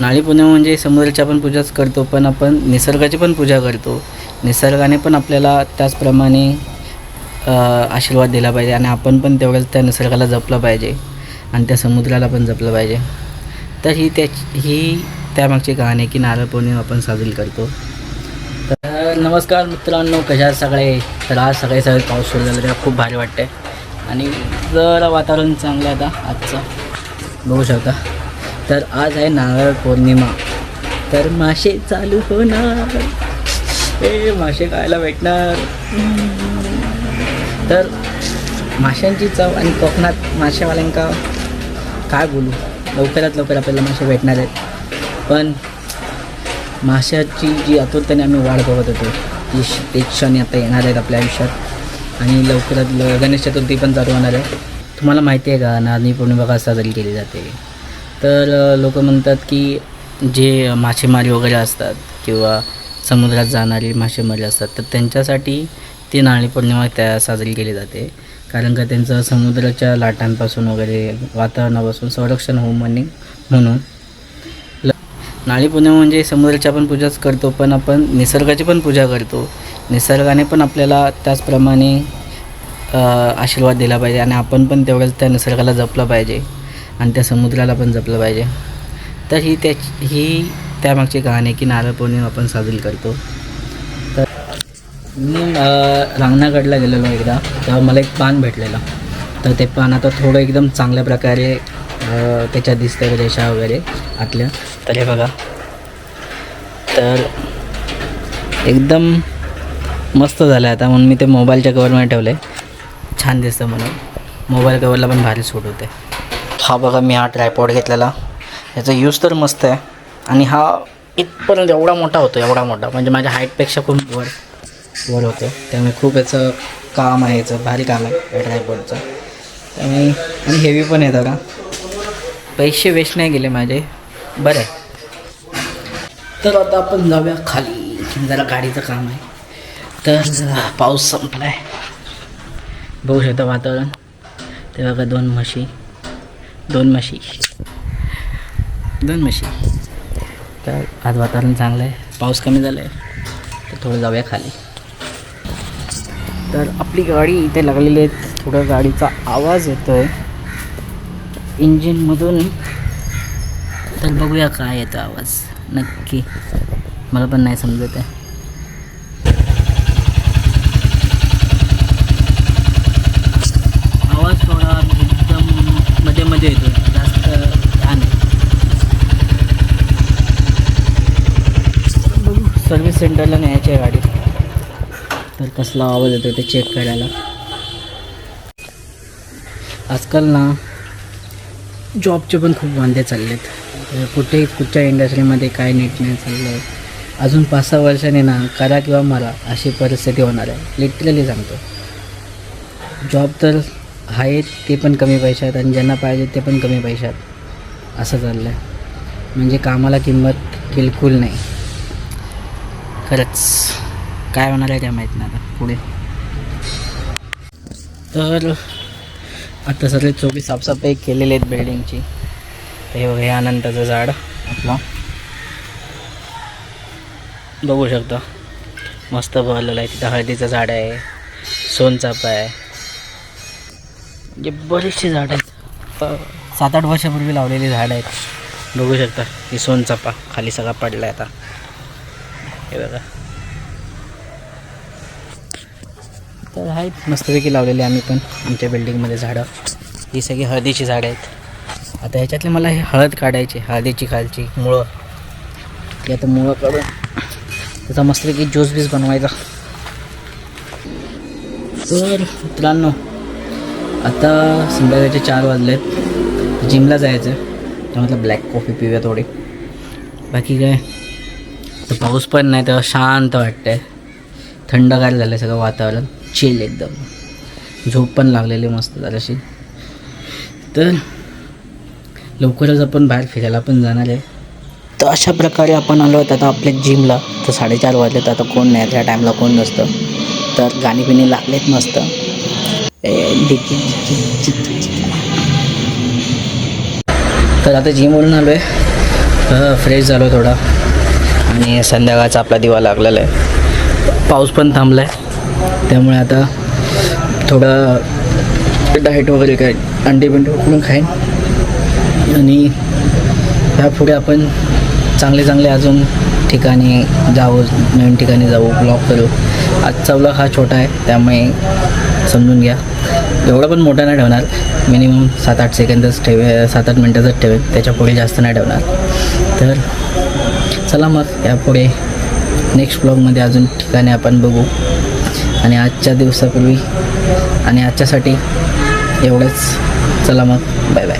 नाळी पौर्णिमा म्हणजे समुद्राची आपण पूजाच करतो पण आपण निसर्गाची पण पूजा करतो. निसर्गाने पण आपल्याला त्याचप्रमाणे आशीर्वाद दिला पाहिजे आणि आपण पण तेवढंच त्या निसर्गाला जपलं पाहिजे आणि त्या समुद्राला पण जपलं पाहिजे. तर ही त्या ही त्यामागची कहाणी आहे की नारळ पौर्णिमा आपण साजरी करतो. तर नमस्कार मित्रांनो कशा सगळे? तर आज सगळे सगळे पाऊस सुरू झाला तेव्हा खूप भारी वाटते आणि जरा वातावरण चांगलं आहे आता आजचं. बघू शकता. तर आज आहे नारळ पौर्णिमा. तर मासे चालू होणार. ए मासे खायला भेटणार. तर माशांची चव आणि कोकणात मासेवाल्यांका काय बोलू? लवकरात लवकर आपल्याला मासे भेटणार आहेत. पण माशाची जी आतुरतेने आम्ही वाढ बघत होतो ती श- ते क्षण आता येणार आहेत आपल्या आयुष्यात. आणि लवकरात ल गणेश चतुर्थी पण चालू होणार आहे. तुम्हाला माहिती आहे का नारळी पौर्णिमा का साजरी केली जाते? तर लोक म्हणतात की जे मासेमारी वगैरे असतात किंवा समुद्रात जाणारी मासेमारी असतात तर त्यांच्यासाठी ती नारळी पौर्णिमा त्या साजरी केली जाते. कारण का त्यांचं समुद्राच्या लाटांपासून वगैरे वातावरणापासून संरक्षण होऊ म्हणे म्हणून. नाळी पौर्णिमा म्हणजे समुद्राची आपण पूजाच करतो पण आपण निसर्गाची पण पूजा करतो. निसर्गाने पण आपल्याला त्याचप्रमाणे आशीर्वाद दिला पाहिजे आणि आपण पण तेवढंच त्या निसर्गाला जपलं पाहिजे. आणि त्या समुद्राला पण जपलं पाहिजे. तर ही त्या ही त्यामागची कहाणी आहे की नारळ पौर्णिमा आपण साजरी करतो. तर मी रांगणागडला गेलेलो एकदा तेव्हा मला एक पान भेटलेलं. तर ते पान आता थोडं एकदम चांगल्या प्रकारे त्याच्यात दिसतं रेषा वगैरे आतल्या. तर हे बघा. तर एकदम मस्त झालं आहे आता म्हणून मी ते मोबाईलच्या कवरमध्ये ठेवलं आहे छान दिसतं म्हणून. मोबाईल कवरला पण भारी सूट होते हा बघा मी हा ट्रायपॉड घेतलेला. याचा यूज तर मस्त आहे. आणि हा इथपर्यंत एवढा मोठा होतो एवढा मोठा. म्हणजे माझ्या हाईटपेक्षा खूप वर वर होतो. त्यामुळे खूप याचं काम आहे याचं भारी काम आहे या ट्रायपॉडचं त्यामुळे आणि हेवी पण आहे दादा पैसे वेस्ट नाही गेले माझे. बरं. आहे तर आता आपण जाऊया खाली. जरा गाडीचं काम आहे. तर पाऊस संपला आहे बघू शकता वातावरण. ते बघा दोन म्हशी. दोन म्हशी. दोन म्हशी. तर आज वातावरण चांगलं आहे. पाऊस कमी झाला आहे तर थोडं जाऊया खाली. तर आपली गाडी इथे लागलेली आहे. थोडा गाडीचा आवाज येतो आहे इंजिनमधून. तर बघूया काय येतो आवाज. नक्की. मला पण नाही समजत आहे आवाज थोडा एकदम मध्ये मध्ये येतो जास्त छान आहे बघू सर्व्हिस सेंटरला न्यायची आहे गाडी. तर कसला आवाज येतो ते चेक करायला. आजकाल ना जॉबचे पण खूप वांदे चालले आहेत कुठे कुठच्या इंडस्ट्रीमध्ये काय नीट नाही चाललं आहे अजून पाच सहा वर्षांनी ना करा किंवा मरा अशी परिस्थिती होणार आहे. लिटरली सांगतो. जॉब तर आहेत ते पण कमी पैशात आणि ज्यांना पाहिजे ते पण कमी पैशात. असं चाललं आहे म्हणजे कामाला किंमत बिलकुल नाही. खरंच. काय होणार आहे काय माहीत नाही आता पुढे. तर आता सगळे चोवीस साफसफाई केलेली आहेत बिल्डिंगची हे बघा हे अनंताचं झाड आपलं. बघू शकता. मस्त बहरलेलं आहे तिथं हळदीचं झाड आहे सोनचाफा आहे. म्हणजे बरीचशी झाडं आहेत. सात आठ वर्षापूर्वी लावलेली झाडं आहेत. बघू शकता ही सोनचाफा खाली सगळा पडला आहे आता. हे बघा. तर आहेत मस्तपैकी लावलेली आम्ही पण आमच्या बिल्डिंगमध्ये झाडं. ही सगळी हळदीची झाडं आहेत. आता ह्याच्यातले मला हे हळद काढायची हळदीची खालची मुळं. ती आता मुळं काढून त्याचा मस्तपैकी ज्यूस बीस बनवायचा. तर मित्रांनो आता संध्याकाळचे चार वाजले आहेत जिमला जायचं आहे त्यामधलं ब्लॅक कॉफी पिऊया थोडी. बाकी काय? तर पाऊस पण नाही तेव्हा शांत वाटतंय. थंडगार झालं सगळं वातावरण. चिल एकदम. झोप पण लागलेली मस्त जराशी. तर लवकरच आपण बाहेर फिरायला पण जाणार आहे. तर अशा प्रकारे आपण आलो आहोत आता आपल्या जिमला तर साडेचार वाजले तर आता कोण नाही त्या टाईमला कोण नसतं. तर गाणी बिणी लागलेत मस्त. तर आता जिमवरून आलो आहे फ्रेश झालो थोडा. आणि संध्याकाळचा आपला दिवा लागलेला आहे. पाऊस पण थांबला आहे त्यामुळे आता थोडं डाएट वगैरे काय अंडी बिंडी उकडून खाईन. आणि ह्यापुढे आपण चांगले चांगले अजून ठिकाणी जाऊ नवीन ठिकाणी जाऊ ब्लॉग करू. आजचा ब्लॉग हा छोटा आहे त्यामुळे समजून घ्या. एवढा पण मोठा नाही ठेवणार. मिनिमम सात आठ सेकंदच ठेवे सात आठ मिनटाचंच ठेवेल त्याच्या पुढे जास्त नाही ठेवणार. तर चला मग यापुढे नेक्स्ट ब्लॉगमध्ये अजून ठिकाणी आपण बघू. आणि आजच्या दिवसापूर्वी आणि आजच्यासाठी एवढंच. चला मग बाय बाय